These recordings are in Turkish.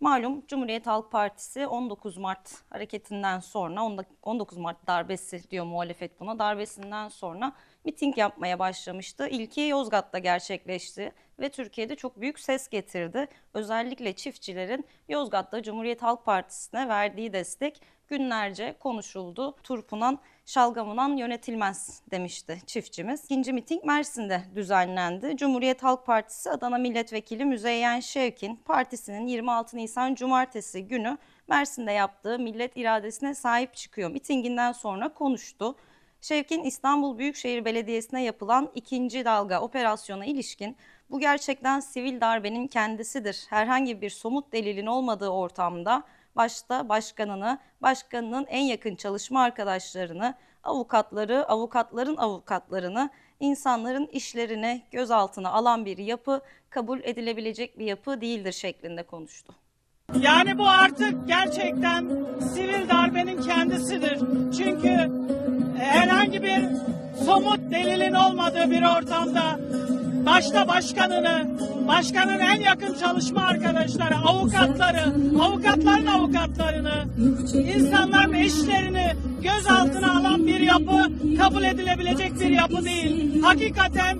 Malum Cumhuriyet Halk Partisi 19 Mart hareketinden sonra 19 Mart darbesi diyor muhalefet buna darbesinden sonra miting yapmaya başlamıştı. İlki Yozgat'ta gerçekleşti ve Türkiye'de çok büyük ses getirdi. Özellikle çiftçilerin Yozgat'ta Cumhuriyet Halk Partisi'ne verdiği destek günlerce konuşuldu. Turpunan şalgamınan yönetilmez demişti çiftçimiz. İkinci miting Mersin'de düzenlendi. Cumhuriyet Halk Partisi Adana Milletvekili Müzeyyen Şevkin partisinin 26 Nisan Cumartesi günü Mersin'de yaptığı millet iradesine sahip çıkıyor mitinginden sonra konuştu. Şevkin İstanbul Büyükşehir Belediyesi'ne yapılan ikinci dalga operasyona ilişkin bu gerçekten sivil darbenin kendisidir. Herhangi bir somut delilin olmadığı ortamda başta başkanını, başkanının en yakın çalışma arkadaşlarını, avukatları, avukatların avukatlarını, insanların işlerini gözaltına alan bir yapı kabul edilebilecek bir yapı değildir şeklinde konuştu. Yani bu artık gerçekten sivil darbenin kendisidir. Çünkü herhangi bir somut delilin olmadığı bir ortamda başta başkanını, başkanın en yakın çalışma arkadaşları, avukatları, avukatların avukatlarını, insanların eşlerini gözaltına alan bir yapı kabul edilebilecek bir yapı değil. Hakikaten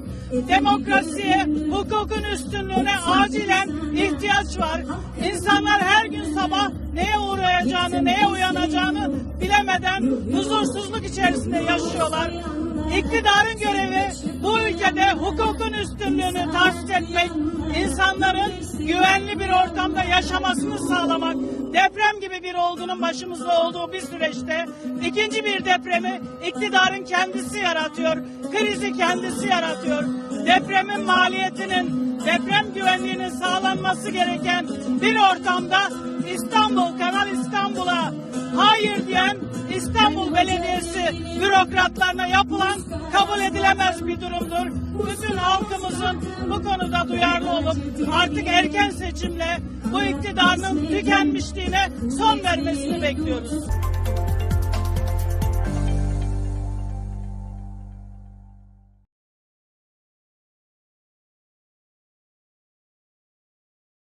demokrasiye, hukukun üstünlüğüne acilen ihtiyaç var. İnsanlar her gün sabah neye uğrayacağını, neye uyanacağını bilemeden huzursuzluk içerisinde yaşıyorlar. İktidarın görevi bu ülkede hukukun üstünlüğünü tahsis etmek, insanların güvenli bir ortamda yaşamasını sağlamak, deprem gibi bir olgunun başımızda olduğu bir süreçte ikinci bir depremi iktidarın kendisi yaratıyor, krizi kendisi yaratıyor. Depremin maliyetinin, deprem güvenliğinin sağlanması gereken bir ortamda İstanbul, Kanal İstanbul'a hayır diyen İstanbul Belediyesi bürokratlarına yapılan kabul edilemez bir durumdur. Bütün halkımızın bu konuda duyarlı olup artık erken seçimle bu iktidarın tükenmişliğine son vermesini bekliyoruz.